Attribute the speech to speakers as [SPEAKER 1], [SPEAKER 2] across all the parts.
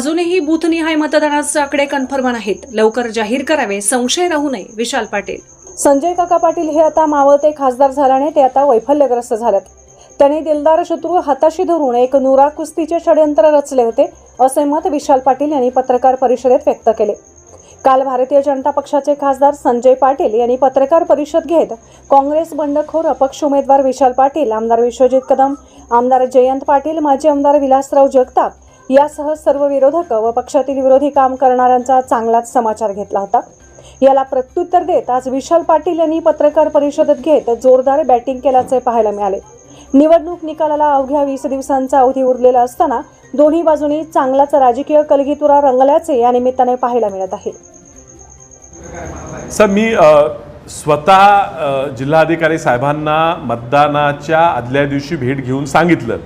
[SPEAKER 1] अजूनही बूथनिहाय मतदानाचे आकडे कन्फर्म नाहीत. लवकर जाहीर करावे संशय राहू नये विशाल पाटील.
[SPEAKER 2] संजय काका पाटील हे आता मावळते खासदार झाल्याने ते आता वैफल्यग्रस्त झालेत. त्यांनी दिलदार शत्रू हाताशी धरून एक नुरा कुस्तीचे षडयंत्र रचले होते असे मत विशाल पाटील यांनी पत्रकार परिषदेत व्यक्त केले. काल भारतीय जनता पक्षाचे खासदार संजय पाटील यांनी पत्रकार परिषद घेत काँग्रेस बंडखोर अपक्ष उमेदवार विशाल पाटील आमदार विश्वजित कदम आमदार जयंत पाटील माजी आमदार विलासराव जगताप यासह सर्व विरोधक व पक्षातील विरोधी काम करणाऱ्यांचा चांगलाच समाचार घेतला होता. याला प्रत्युत्तर देत आज विशाल पाटील यांनी पत्रकार परिषदेत घेत जोरदार बॅटिंग केल्याचे पाहायला मिळाले. निवडणूक निकालाला अवघ्या वीस दिवसांचा अवधी उरलेला असताना दोन्ही बाजूनी चांगलाच राजकीय कलगीतुरा रंगल्याचे या निमित्ताने पाहायला मिळत आहे.
[SPEAKER 3] सर मी स्वतः जिल्हाधिकारी साहेबांना मतदानाच्या आदल्या दिवशी भेट घेऊन सांगितलं.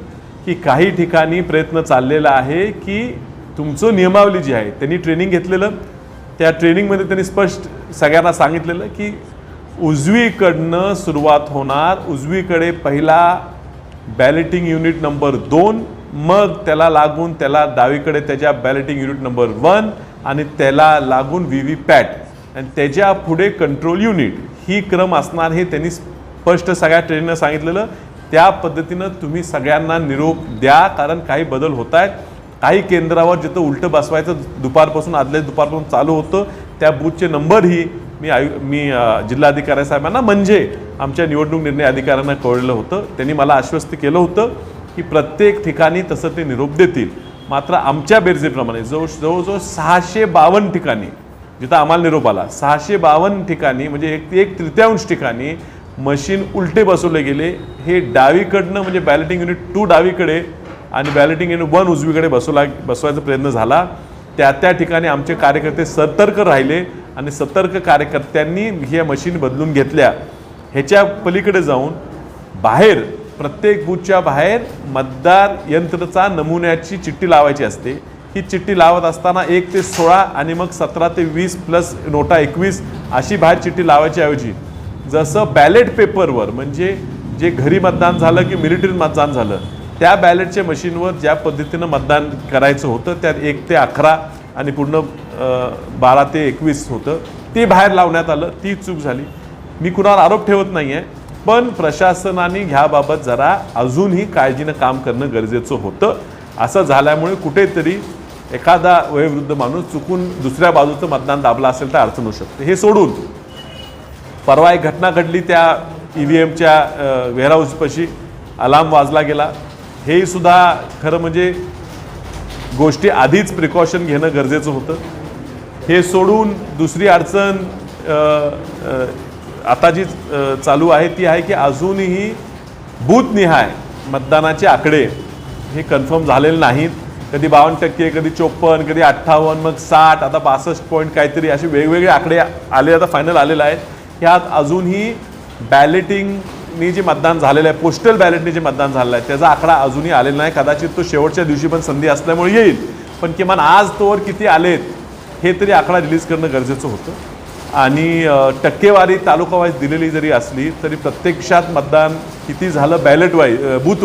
[SPEAKER 3] की काही ठिकाणी प्रयत्न चाललेला आहे की तुमचं नियमावली जी आहे त्यांनी ट्रेनिंग घेतलेलं त्या ट्रेनिंगमध्ये त्यांनी स्पष्ट सगळ्यांना सांगितलेलं की उजवीकडनं सुरुवात होणार उजवीकडे पहिला बॅलेटिंग युनिट नंबर दोन मग त्याला लागून त्याला डावीकडे त्याच्या बॅलेटिंग युनिट नंबर वन आणि त्याला लागून व्ही व्ही पॅट आणि त्याच्या पुढे कंट्रोल युनिट ही क्रम असणार हे त्यांनी स्पष्ट सगळ्या ट्रेननं सांगितलेलं. त्या पद्धतीनं तुम्ही सगळ्यांना निरोप द्या कारण काही बदल होत आहेत काही केंद्रावर जिथं उलटं बसवायचं दुपारपासून आदल्या दुपारपासून चालू होतं त्या बूथचे नंबरही मी आयु मी जिल्हाधिकारी साहेबांना म्हणजे आमच्या निवडणूक निर्णय अधिकाऱ्यांना कळलं होतं. त्यांनी मला आश्वस्त केलं होतं की प्रत्येक ठिकाणी तसं ते निरोप देतील. मात्र आमच्या बेरजेप्रमाणे जवळ जवळजवळ सहाशे बावन्न ठिकाणी जिथं आम्हाला निरोप आला सहाशे बावन्न ठिकाणी म्हणजे एक एक तृतीयांश ठिकाणी मशीन उलटे बसवले गेले. हे डावीकडनं म्हणजे बॅलेटिंग युनिट टू डावीकडे आणि बॅलेटिंग युनिट वन उजवीकडे बसवला बसवायचा प्रयत्न झाला. त्या त्या ठिकाणी आमचे कार्यकर्ते सतर्क राहिले आणि सतर्क कार्यकर्त्यांनी ह्या मशीन बदलून घेतल्या. ह्याच्या पलीकडे जाऊन बाहेर प्रत्येक बूथच्या बाहेर मतदार यंत्रचा नमुन्याची चिठ्ठी लावायची असते. ही चिठ्ठी लावत असताना एक ते सोळा आणि मग सतरा ते वीस प्लस नोटा एकवीस अशी बाहेर चिठ्ठी लावायची ऐवजी जसं बॅलेट पेपरवर म्हणजे जे घरी मतदान झालं की मिलिटरीत मतदान झालं त्या बॅलेटच्या मशीनवर ज्या पद्धतीनं मतदान करायचं होतं त्यात एक ते अकरा आणि पूर्ण बारा ते एकवीस होतं ते बाहेर लावण्यात आलं ती चूक झाली. मी कुणावर आरोप ठेवत नाही आहे पण प्रशासनाने ह्याबाबत जरा अजूनही काळजीनं काम करणं गरजेचं होतं. असं झाल्यामुळे कुठेतरी एखादा वयोवृद्ध माणूस चुकून दुसऱ्या बाजूचं मतदान दाबलं असेल तर अडचण होऊ शकते. हे सोडून परवा एक घटना घडली त्या ई व्ही एमच्या वेअरहाऊसपाशी अलार्म वाजला गेला. हेही सुद्धा खरं म्हणजे गोष्टी आधीच प्रिकॉशन घेणं गरजेचं होतं. हे सोडून दुसरी अडचण आता जी चालू आहे ती आहे की अजूनही बूथनिहाय मतदानाचे आकडे हे कन्फर्म झालेले नाहीत. कधी बावन्न टक्के कधी चोपन्न कधी अठ्ठावन्न मग साठ आता बासष्ट पॉईंट काहीतरी असे वेगवेगळे आकडे आले आता फायनल आलेलं आहे ह्यात अजूनही बॅलेटिंगनी जे मतदान झालेलं आहे पोस्टल बॅलेटने जे मतदान झालेलं आहे त्याचा आकडा अजूनही आलेला नाही. कदाचित तो शेवटच्या दिवशी पण संधी असल्यामुळे येईल. पण किमान आज तोवर किती आलेत हे तरी आकडा रिलीज करणं गरजेचं होतं. आणि टक्केवारी तालुकावाईज दिलेली जरी असली तरी प्रत्यक्षात मतदान किती झालं बॅलेट वाईज बूथ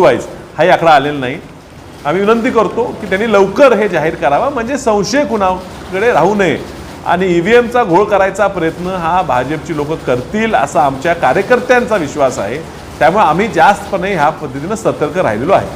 [SPEAKER 3] हाही आकडा आलेला नाही. आम्ही विनंती करतो की त्यांनी लवकर हे जाहीर करावा. म्हणजे संशय कुणाकडे राहू नये. आणि ई व्ही एमचा घोळ करायचा प्रयत्न हा भाजपची लोक करतील असा आमच्या कार्यकर्त्यांचा विश्वास आहे. त्यामुळे आम्ही जास्तपणे ह्या पद्धतीनं सतर्क राहिलेलो आहे.